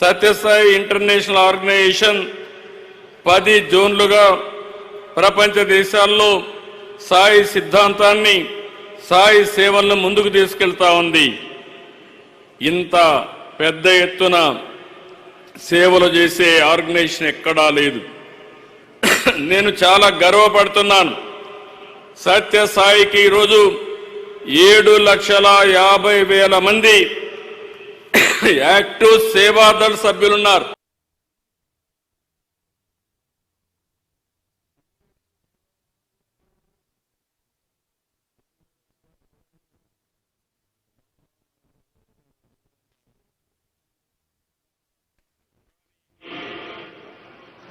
Sathya Sai international organisation పది జోన్లుగా ప్రపంచ దేశాల్లో సాయి సిద్ధాంతాన్ని సాయి సేవలను ముందుకు తీసుకెళ్తా ఉంది. ఇంత పెద్ద ఎత్తున సేవలు చేసే ఆర్గనైజేషన్ ఎక్కడా లేదు. నేను చాలా గర్వపడుతున్నాను. సత్య సాయికి ఈరోజు ఏడు లక్షల యాభై వేల మంది యాక్టివ్ సేవాదళ సభ్యులున్నారు.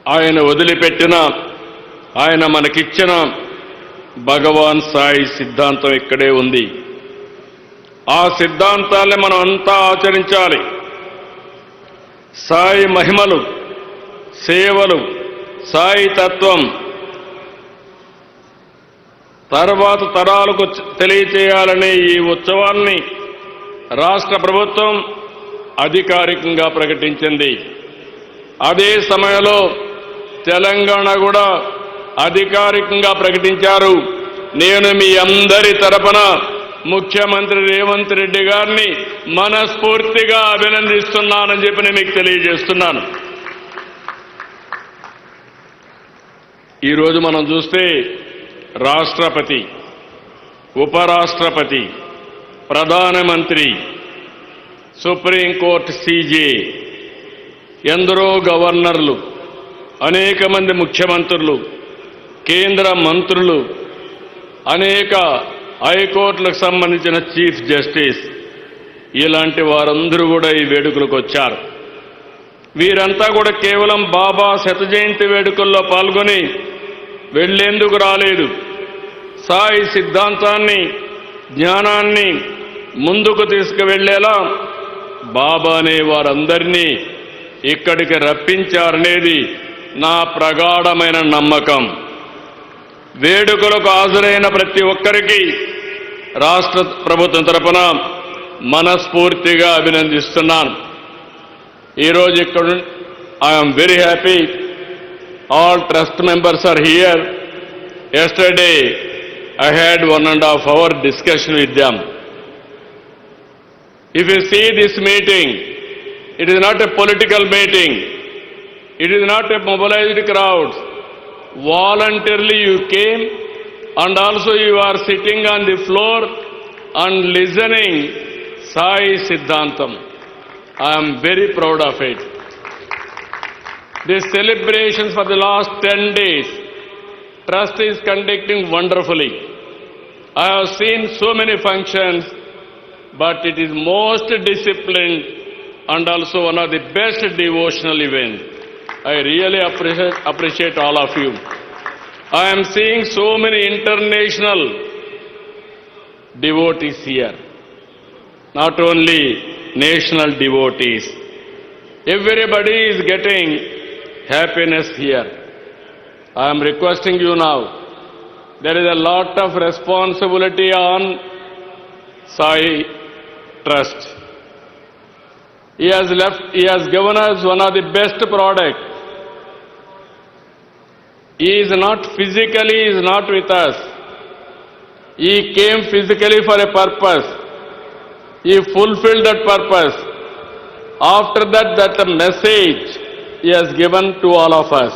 ఆయన వదిలిపెట్టిన ఆయన మనకిచ్చిన భగవాన్ సాయి సిద్ధాంతం ఇక్కడే ఉంది. ఆ సిద్ధాంతాల్ని మనం అంతా ఆచరించాలి. సాయి మహిమలు సేవలు సాయి తత్వం తర్వాత తరాలకు తెలియచేయాలనే ఈ ఉత్సవాన్ని రాష్ట్ర ప్రభుత్వం అధికారికంగా ప్రకటించింది. అదే సమయంలో తెలంగాణ కూడా అధికారికంగా ప్రకటించారు. నేను మీ అందరి తరపున ముఖ్యమంత్రి రేవంత్ రెడ్డి గారిని మనస్ఫూర్తిగా అభినందిస్తున్నానని చెప్పి నేను మీకు తెలియజేస్తున్నాను. ఈరోజు మనం చూస్తే రాష్ట్రపతి ఉపరాష్ట్రపతి ప్రధానమంత్రి సుప్రీంకోర్టు సీజే ఎందరో గవర్నర్లు అనేక మంది ముఖ్యమంత్రులు కేంద్ర మంత్రులు అనేక హైకోర్టులకు సంబంధించిన చీఫ్ జస్టిస్. ఇలాంటి వారందరూ కూడా ఈ వేడుకలకు వచ్చారు. వీరంతా కూడా కేవలం బాబా శత జయంతి వేడుకల్లో పాల్గొని వెళ్ళేందుకు రాలేదు. సాయి సిద్ధాంతాన్ని జ్ఞానాన్ని ముందుకు తీసుకువెళ్ళేలా బాబా అనే వారందరినీ ఇక్కడికి రప్పించారనేది నా ప్రగాఢమైన నమ్మకం. వేడుకలకు హాజరైన ప్రతి ఒక్కరికి రాష్ట్ర ప్రభుత్వం తరపున మనస్ఫూర్తిగా అభినందిస్తున్నాను. ఈరోజు ఇక్కడ I'm very happy all trust members are here yesterday I had one and half hour discussion with them if you see this meeting it is not a political meeting it is not a mobilised crowds voluntarily you came and also you are sitting on the floor and listening Sai Siddhantam. I am very proud of it. These celebrations for the last 10 days, Trust is conducting wonderfully. I have seen so many functions, but it is most disciplined and also one of the best devotional events. I really appreciate, appreciate all of you. I am seeing so many international devotees here, not only national devotees. Everybody is getting happiness here. I am requesting you now. There is a lot of responsibility on Sai Trust. He has left, he has given us one of the best product. He is not physically, is not with us. He came physically for a purpose. He fulfilled that purpose. After that, that message he has given to all of us.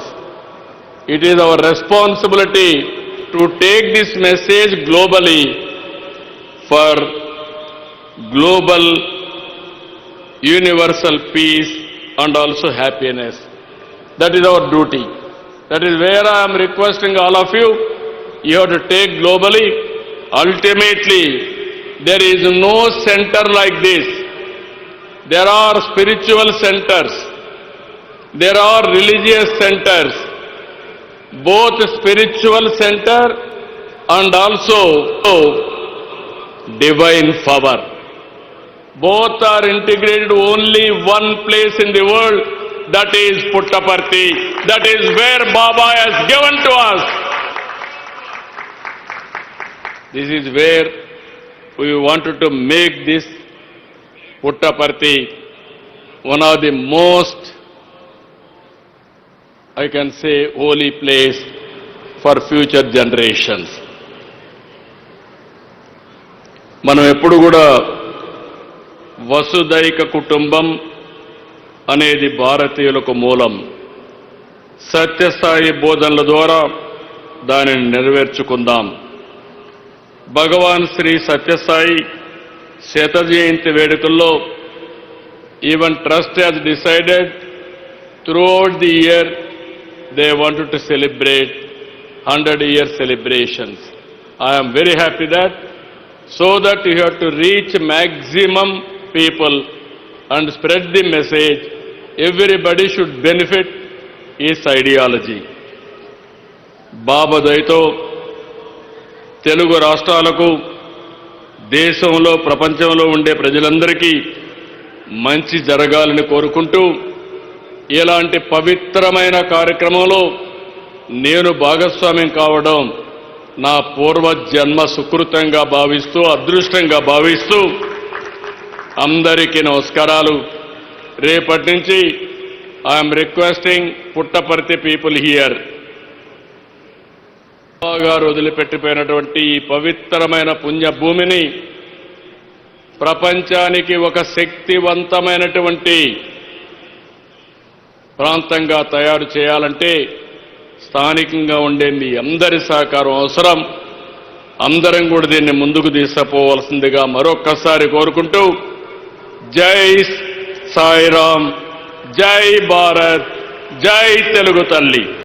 It is our responsibility to take this message globally for global universal peace and also happiness. That is our duty. That is where I am requesting all of you, you have to take globally. Ultimately, there is no center like this. There are spiritual centers. There are religious centers. Both spiritual center and also divine power both are integrated only one place in the world that is puttaparthi that is where baba has given to us this is where we wanted to make this puttaparthi one of the most, I can say, holy place for future generations. మనం ఎప్పుడు కూడా వసుదైక కుటుంబం అనేది భారతీయులకు మూలం. సత్యస్థాయి బోధనల ద్వారా దానిని నెరవేర్చుకుందాం. భగవాన్ శ్రీ సత్యసాయి శత జయంతి వేడుకల్లో even trust has decided throughout the year they want to celebrate hundred year celebrations I'm very happy that so that you have to reach maximum people and spread the message everybody should benefit is ideology Baba దయతో తెలుగు రాష్ట్రాలకు దేశంలో ప్రపంచంలో ఉండే ప్రజలందరికీ మంచి జరగాలని కోరుకుంటూ ఇలాంటి పవిత్రమైన కార్యక్రమంలో నేను భాగస్వామ్యం కావడం నా పూర్వజన్మ సుకృతంగా భావిస్తూ అదృష్టంగా భావిస్తూ అందరికీ నమస్కారాలు. రేపటి నుంచి I'm requesting Puttaparthi people here. గారు వదిలిపెట్టిపోయినటువంటి ఈ పవిత్రమైన పుణ్య భూమిని ప్రపంచానికి ఒక శక్తివంతమైనటువంటి ప్రాంతంగా తయారు చేయాలంటే స్థానికంగా ఉండే మీ అందరి సహకారం అవసరం. అందరం కూడా దీన్ని ముందుకు తీసుకుపోవలసిందిగా మరొక్కసారి కోరుకుంటూ జై సాయిరాం జై భారత్. జై తెలుగు తల్లి.